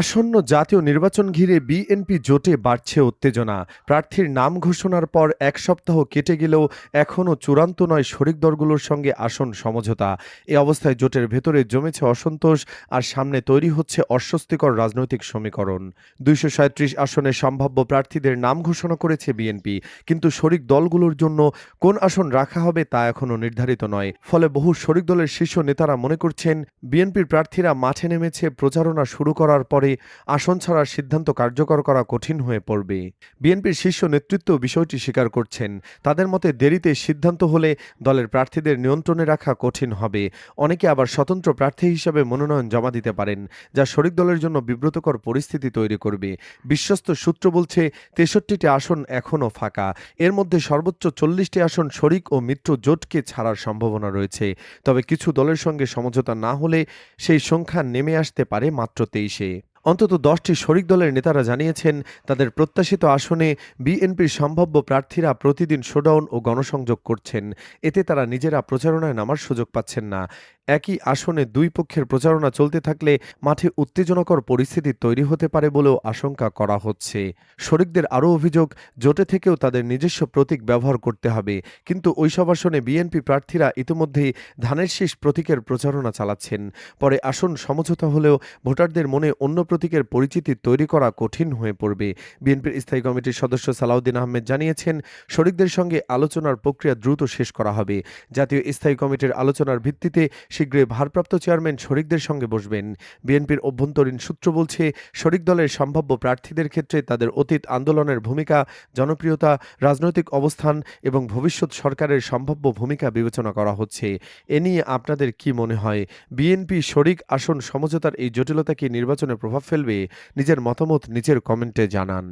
আসন্ন জাতীয় নির্বাচন ঘিরে বিএনপি জোটে বাড়ছে উত্তেজনা। প্রার্থীর নাম ঘোষণার পর এক সপ্তাহ কেটে গেলেও এখনও চূড়ান্ত নয় শরিক দলগুলোর সঙ্গে আসন সমঝোতা। এ অবস্থায় জোটের ভেতরে জমেছে অসন্তোষ আর সামনে তৈরি হচ্ছে অস্বস্তিকর রাজনৈতিক সমীকরণ। দুইশো সাঁত্রিশ আসনে সম্ভাব্য প্রার্থীদের নাম ঘোষণা করেছে বিএনপি। কিন্তু শরিক দলগুলোর জন্য কোন আসন রাখা হবে তা এখনও নির্ধারিত নয়। ফলে বহু শরিক দলের শীর্ষ নেতারা মনে করছেন, বিএনপির প্রার্থীরা মাঠে নেমেছে প্রচারণা শুরু করার পরে আসন ছাড়ার সিদ্ধান্ত কার্যকর করা কঠিন হয়ে পড়বে। বিএনপির শীর্ষ নেতৃত্ব বিষয়টি স্বীকার করছেন। তাদের মতে দেরিতে সিদ্ধান্ত হলে দলের প্রার্থীদের নিয়ন্ত্রণে রাখা কঠিন হবে। অনেকে আবার স্বতন্ত্র প্রার্থী হিসাবে মনোনয়ন জমা দিতে পারেন, যা শরিক দলের জন্য বিব্রতকর পরিস্থিতি তৈরি করবে। বিশ্বস্ত সূত্র বলছে, তেষট্টিটি আসন এখনও ফাঁকা। এর মধ্যে সর্বোচ্চ চল্লিশটি আসন শরিক ও মিত্র জোটকে ছাড়ার সম্ভাবনা রয়েছে। তবে কিছু দলের সঙ্গে সমঝোতা না হলে সেই সংখ্যা নেমে আসতে পারে মাত্র তেইশে। অন্তত দশটি শরিক দলের নেতারা জানিয়েছেন, তাদের প্রত্যাশিত আসনে বিএনপির সম্ভাব্য প্রার্থীরা প্রতিদিন শোডাউন ও গণসংযোগ করছেন। এতে তারা নিজেরা প্রচারণায় নামার সুযোগ পাচ্ছেন না। একই আসনে দুই পক্ষের প্রচারণা চলতে থাকলে মাঠে উত্তেজনাকর পরিস্থিতি তৈরি হতে পারে বলেও আশঙ্কা করা হচ্ছে। শরিকদের আরও অভিযোগ, জোটে থেকেও তাদের নিজস্ব প্রতীক ব্যবহার করতে হবে। কিন্তু ওইসব আসনে বিএনপি প্রার্থীরা ইতিমধ্যেই ধানের শীষ প্রতীকের প্রচারণা চালাচ্ছেন। পরে আসন সমঝোতা হলেও ভোটারদের মনে অন্য প্রতীকের পরিচিতি তৈরি করা কঠিন হয়ে পড়বে। বিএনপির স্থায়ী কমিটির সদস্য সালাউদ্দিন আহমেদ জানিয়েছেন, শরিকদের সঙ্গে আলোচনার প্রক্রিয়া দ্রুত শেষ করা হবে। জাতীয় স্থায়ী কমিটির আলোচনার ভিত্তিতে শীঘ্রই ভারপ্রাপ্ত চেয়ারম্যান শরিকদের সঙ্গে বসবেন। বিএনপির অভ্যন্তরীণ সূত্র বলছে, শরিক দলের সম্ভাব্য প্রার্থীদের ক্ষেত্রে তাদের অতীত আন্দোলনের ভূমিকা, জনপ্রিয়তা, রাজনৈতিক অবস্থান এবং ভবিষ্যৎ সরকারের সম্ভাব্য ভূমিকা বিবেচনা করা হচ্ছে। এ নিয়ে আপনাদের কি মনে হয়? বিএনপি, শরিক আসন সমঝোতার এই জটিলতা কি নির্বাচনে প্রভাব ফেলবে নিজের মতামত নিজের কমেন্টে জানান।